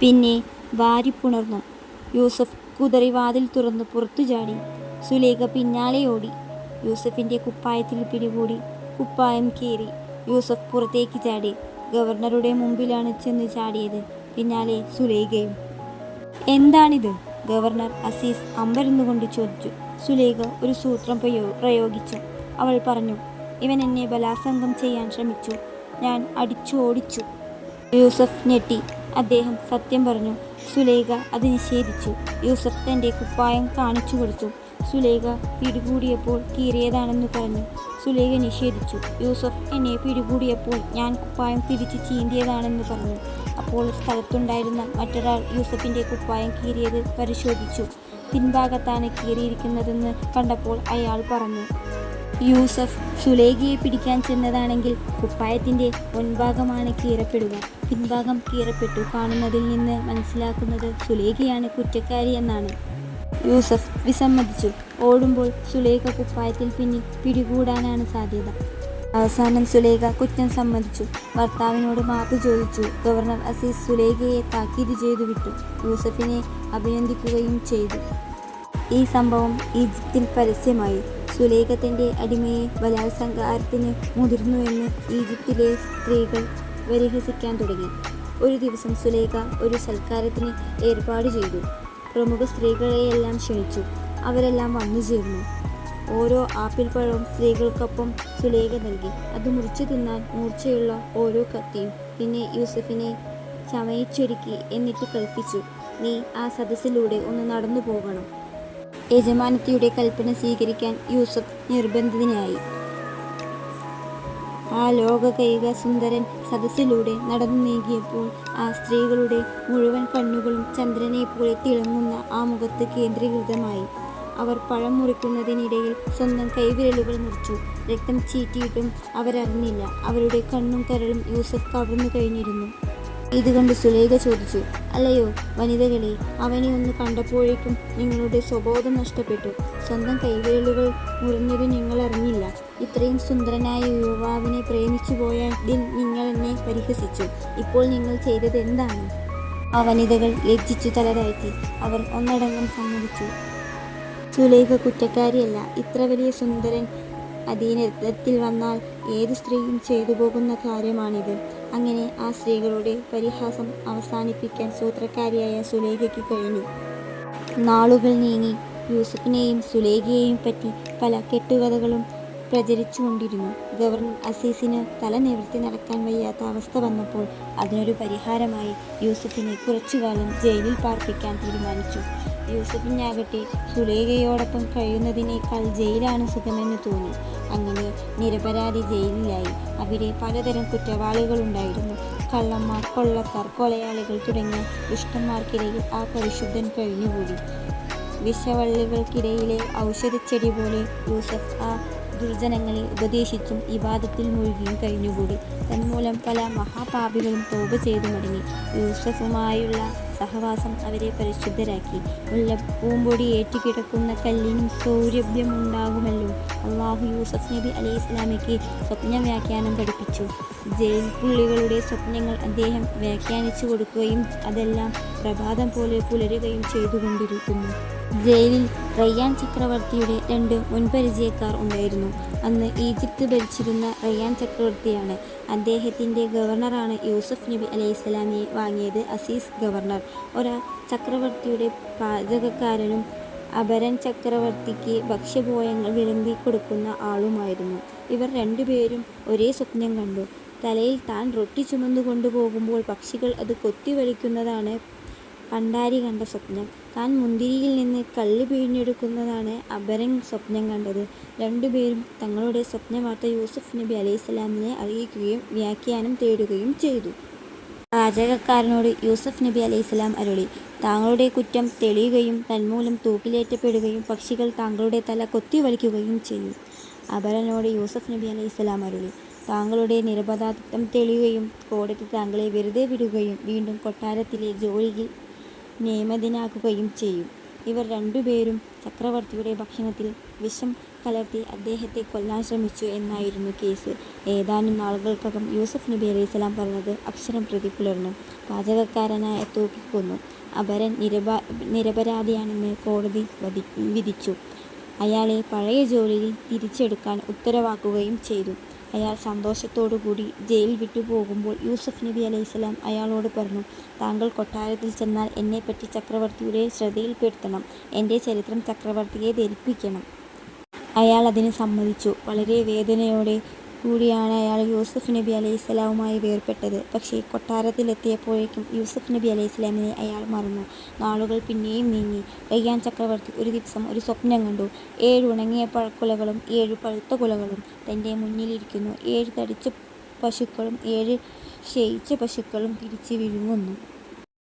പിന്നെ വാരിപ്പുണർന്നു. യൂസഫ് കുതറി വാതിൽ തുറന്നു പുറത്തു ചാടി. സുലേഖ പിന്നാലെ ഓടി. യൂസഫിന്റെ കുപ്പായത്തിൽ പിടികൂടി. കുപ്പായം കീറി. യൂസഫ് പുറത്തേക്ക് ചാടി. ഗവർണറുടെ മുമ്പിലാണ് ചെന്ന് ചാടിയത്. പിന്നാലെ സുലേഖയും "എന്താണിത്? " ഗവർണർ അസീസ് അമ്പരന്നുകൊണ്ട് ചോദിച്ചു. സുലേഖ ഒരു സൂത്രം പ്രയോഗിച്ചു. അവൾ പറഞ്ഞു: "ഇവൻ എന്നെ ബലാസംഗം ചെയ്യാൻ ശ്രമിച്ചു. ഞാൻ അടിച്ചു ഓടിച്ചു. " യൂസഫ് ഞെട്ടി. അദ്ദേഹം സത്യം പറഞ്ഞു. സുലേഖ അത് നിഷേധിച്ചു. യൂസഫ് തന്റെ കുപ്പായം കാണിച്ചു കൊടുത്തു സുലേഖ പിടികൂടിയപ്പോൾ കീറിയതാണെന്ന് പറഞ്ഞു. സുലേഖ നിഷേധിച്ചു. യൂസഫ് എന്നെ പിടികൂടിയപ്പോൾ ഞാൻ കുപ്പായം തിരിച്ചു ചീന്തിയതാണെന്ന് പറഞ്ഞു. അപ്പോൾ സ്ഥലത്തുണ്ടായിരുന്ന മറ്റൊരാൾ യൂസഫിന്റെ കുപ്പായം കീറിയത് പരിശോധിച്ചു. പിൻഭാഗത്താണ് കീറിയിരിക്കുന്നതെന്ന് കണ്ടപ്പോൾ അയാൾ പറഞ്ഞു. യൂസഫ് സുലേഖിയെ പിടിക്കാൻ ചെന്നതാണെങ്കിൽ കുപ്പായത്തിന്റെ മുൻഭാഗമാണ് കീറപ്പെടുക. പിൻഭാഗം കീറപ്പെട്ടു കാണുന്നതിൽ നിന്ന് മനസ്സിലാക്കുന്നത് സുലേഖിയാണ് കുറ്റക്കാരി എന്നാണ്. യൂസഫ് വിസമ്മതിച്ചു. ഓടുമ്പോൾ സുലേഖ കുപ്പായത്തിൽ പിന്നിൽ പിടികൂടാനാണ് സാധ്യത. അവസാനം സുലേഖ കുറ്റം സമ്മതിച്ചു. ഭർത്താവിനോട് മാപ്പ് ചോദിച്ചു. ഗവർണർ അസീസ് സുലേഖയെ താക്കീത് ചെയ്തു വിട്ടു. യൂസഫിനെ അഭിനന്ദിക്കുകയും ചെയ്തു. ഈ സംഭവം ഈജിപ്തിൽ പരസ്യമായി. സുലൈഖ തന്റെ അടിമയെ ബലാത്സംഗാരത്തിന് മുതിർന്നുവെന്ന് ഈജിപ്തിലെ സ്ത്രീകൾ പരിഹസിക്കാൻ തുടങ്ങി. ഒരു ദിവസം സുലേഖ ഒരു സൽക്കാരത്തിന് ഏർപ്പാട് ചെയ്തു. പ്രമുഖ സ്ത്രീകളെയെല്ലാം ക്ഷണിച്ചു. അവരെല്ലാം വന്നു ചേർന്നു ഓരോ ആപ്പിൾ പഴവും സ്ത്രീകൾക്കൊപ്പം സുലേഖ നൽകി. അത് മുറിച്ചു തിന്നാൻ മൂർച്ചയുള്ള ഓരോ കത്തിയും. പിന്നെ യൂസഫിനെ ചമയിച്ചൊരുക്കി. എന്നിട്ട് കൽപ്പിച്ചു: "നീ ആ സദസ്സിലൂടെ ഒന്ന് നടന്നു പോകണം. " യജമാനത്തിയുടെ കൽപ്പന സ്വീകരിക്കാൻ യൂസഫ് നിർബന്ധിതനായി. ആ ലോകൈക സുന്ദരൻ സദസ്സിലൂടെ നടന്നു നീങ്ങിയപ്പോൾ ആ സ്ത്രീകളുടെ മുഴുവൻ കണ്ണുകളും ചന്ദ്രനെ പോലെ തിളങ്ങുന്ന ആ മുഖത്ത് കേന്ദ്രീകൃതമായി. അവർ പഴം മുറിക്കുന്നതിനിടയിൽ സ്വന്തം കൈവിരലുകൾ മുറിച്ചു. രക്തം ചീറ്റിയിട്ടും അവരറിഞ്ഞില്ല. അവരുടെ കണ്ണും കരളും യൂസഫ് കവർന്നു കഴിഞ്ഞിരുന്നു. ഇതുകണ്ട് സുലേഖ ചോദിച്ചു: "അല്ലയോ വനിതകളെ അവനെ ഒന്ന് കണ്ടപ്പോഴേക്കും നിങ്ങളുടെ സ്വബോധം നഷ്ടപ്പെട്ടു. സ്വന്തം കൈവിരലുകൾ നിങ്ങൾ അറിഞ്ഞില്ല ഇത്രയും സുന്ദരനായ യുവാവിനെ പ്രേമിച്ചു പോയതിൽ നിങ്ങൾ എന്നെ പരിഹസിച്ചു. ഇപ്പോൾ നിങ്ങൾ ചെയ്തത് എന്താണ് " ആ വനിതകൾ ലജ്ജിച്ചു തലതാഴ്ത്തി. അവർ ഒന്നടങ്കം സമ്മതിച്ചു. സുലേഖ കുറ്റക്കാരിയല്ല. ഇത്ര വലിയ സുന്ദരൻ അധീനത്തിൽ വന്നാൽ ഏത് സ്ത്രീയും ചെയ്തു പോകുന്ന കാര്യമാണിത്. അങ്ങനെ ആ സ്ത്രീകളുടെ പരിഹാസം അവസാനിപ്പിക്കാൻ സൂത്രക്കാരിയായ സുലേഖയ്ക്ക് കഴിഞ്ഞു. നാളുകൾ നീങ്ങി. യൂസഫിനെയും സുലേഖയെയും പറ്റി പല കെട്ടുകഥകളും പ്രചരിച്ചുകൊണ്ടിരുന്നു. ഗവർണർ അസീസിന് തല നിവൃത്തി നടക്കാൻ വയ്യാത്ത അവസ്ഥ വന്നപ്പോൾ അതിനൊരു പരിഹാരമായി യൂസഫിനെ കുറച്ചുകാലം ജയിലിൽ പാർപ്പിക്കാൻ തീരുമാനിച്ചു. യൂസഫിനാകട്ടെ സുലേഖയോടൊപ്പം കഴിയുന്നതിനേക്കാൾ ജയിലാണ് സുഖമെന്ന് തോന്നി. അങ്ങനെ നിരപരാധി ജയിലിലായി. അവിടെ പലതരം കുറ്റവാളികളുണ്ടായിരുന്നു. കള്ളന്മാർ, കൊള്ളക്കാർ, കൊലയാളികൾ തുടങ്ങിയ ദുഷ്ടന്മാർക്കിടയിൽ ആ പരിശുദ്ധൻ കഴിഞ്ഞുകൂടി. വിഷവള്ളികൾക്കിടയിലെ ഔഷധച്ചെടി പോലെ യൂസഫ് ആ ദുർജനങ്ങളെ ഉപദേശിച്ചും ഇബാദത്തിൽ മുഴുകിയും കഴിഞ്ഞുകൂടി. തന്മൂലം പല മഹാപാപികളും തോപ ചെയ്തു മടങ്ങി. യൂസഫുമായുള്ള സഹവാസം അവരെ പരിശുദ്ധരാക്കി. മുല്ലപ്പൂമ്പൊടി ഏറ്റുകിടക്കുന്ന കല്ലിനും സൗരഭ്യമുണ്ടാകുമല്ലോ. അള്ളാഹു യൂസഫ് നബി അലൈഹി ഇസ്ലാമിക്ക് സ്വപ്ന വ്യാഖ്യാനം പഠിപ്പിച്ചു. ജയിൽ പുള്ളികളുടെ സ്വപ്നങ്ങൾ അദ്ദേഹം വ്യാഖ്യാനിച്ചു കൊടുക്കുകയും അതെല്ലാം പ്രഭാതം പോലെ പുലരുകയും ചെയ്തുകൊണ്ടിരുന്നു. ജയിലിൽ റയ്യാൻ ചക്രവർത്തിയുടെ രണ്ട് മുൻപരിചയക്കാർ ഉണ്ടായിരുന്നു. അന്ന് ഈജിപ്ത് ഭരിച്ചിരുന്ന റയ്യാൻ ചക്രവർത്തിയാണ്. അദ്ദേഹത്തിന്റെ ഗവർണറാണ് യൂസഫ് നബി അലൈഹി സ്വലാമിയെ വാങ്ങിയത്. അസീസ് ഗവർണർ ഒരാൾ ചക്രവർത്തിയുടെ പാചകക്കാരനും അപരൻ ചക്രവർത്തിക്ക് ഭക്ഷ്യഭോയങ്ങൾ വിളമ്പി കൊടുക്കുന്ന ആളുമായിരുന്നു. ഇവർ രണ്ടുപേരും ഒരേ സ്വപ്നം കണ്ടു. തലയിൽ താൻ റൊട്ടി ചുമന്നുകൊണ്ടു പോകുമ്പോൾ പക്ഷികൾ അത് കൊത്തിവലിക്കുന്നതാണ് പണ്ടാരി കണ്ട സ്വപ്നം. താൻ മുന്തിരിയിൽ നിന്ന് കല്ല് പിഴിഞ്ഞെടുക്കുന്നതാണ് അപരൻ സ്വപ്നം കണ്ടത്. രണ്ടുപേരും തങ്ങളുടെ സ്വപ്നവാർത്ത യൂസുഫ് നബി അലൈഹിസ്സലാമിനെ അറിയിക്കുകയും വ്യാഖ്യാനം തേടുകയും ചെയ്തു. പാചകക്കാരനോട് യൂസഫ് നബി അലൈഹിസ്സലാം അരുളി: "താങ്കളുടെ കുറ്റം തെളിയുകയും തന്മൂലം തൂക്കിലേറ്റപ്പെടുകയും പക്ഷികൾ താങ്കളുടെ തല കൊത്തിവലിക്കുകയും ചെയ്യും. " അപരനോട് യൂസഫ് നബി അലൈഹിസ്സലാം അരുളി: "താങ്കളുടെ നിരപരാധിത്വം തെളിയുകയും കോടതി താങ്കളെ വെറുതെ വിടുകയും വീണ്ടും കൊട്ടാരത്തിലെ ജോലിയിൽ നിയമിതനാക്കുകയും ചെയ്യും. ഇവർ രണ്ടുപേരും ചക്രവർത്തിയുടെ ഭക്ഷണത്തിൽ വിഷം കലർത്തി അദ്ദേഹത്തെ കൊല്ലാൻ ശ്രമിച്ചു എന്നായിരുന്നു കേസ്. ഏതാനും നാളുകൾക്കകം യൂസഫ് നബി അലൈഹി സ്വലാം പറഞ്ഞത് അക്ഷരം പ്രതി പുലർന്നു. പാചകക്കാരനായ തൂക്കിക്കൊന്നു. അപരൻ നിരപരാധിയാണെന്ന് കോടതി വധി വിധിച്ചു. അയാളെ പഴയ ജോലിയിൽ തിരിച്ചെടുക്കാൻ ഉത്തരവാക്കുകയും ചെയ്തു. അയാൾ സന്തോഷത്തോടുകൂടി ജയിൽ വിട്ടുപോകുമ്പോൾ യൂസഫ് നബി അലൈഹിസ്സലാം അയാളോട് പറഞ്ഞു "താങ്കൾ കൊട്ടാരത്തിൽ ചെന്നാൽ എന്നെപ്പറ്റി ചക്രവർത്തിയുടെ ശ്രദ്ധയിൽപ്പെടുത്തണം. എന്റെ ചരിത്രം ചക്രവർത്തിയെ ധരിപ്പിക്കണം. " അയാൾ അതിന് സമ്മതിച്ചു. വളരെ വേദനയോടെ കൂടിയാണ് അയാൾ യൂസഫ് നബി അലൈഹി അലൈഹിസ്സലാമുമായി വേർപെട്ടത്. പക്ഷേ കൊട്ടാരത്തിലെത്തിയപ്പോഴേക്കും യൂസഫ് നബി അലൈഹി സ്വലാമിനെ അയാൾ മറന്നു. നാളുകൾ പിന്നെയും നീങ്ങി. റയ്യാൻ ചക്രവർത്തി ഒരു ദിവസം ഒരു സ്വപ്നം കണ്ടു. ഏഴ് ഉണങ്ങിയ പഴക്കുലകളും ഏഴ് പഴുത്ത കുലകളും തന്റെ മുന്നിലിരിക്കുന്നു. ഏഴ് തടിച്ച പശുക്കളും ഏഴ് ക്ഷയിച്ച പശുക്കളും തിരിച്ചു വിഴുങ്ങുന്നു.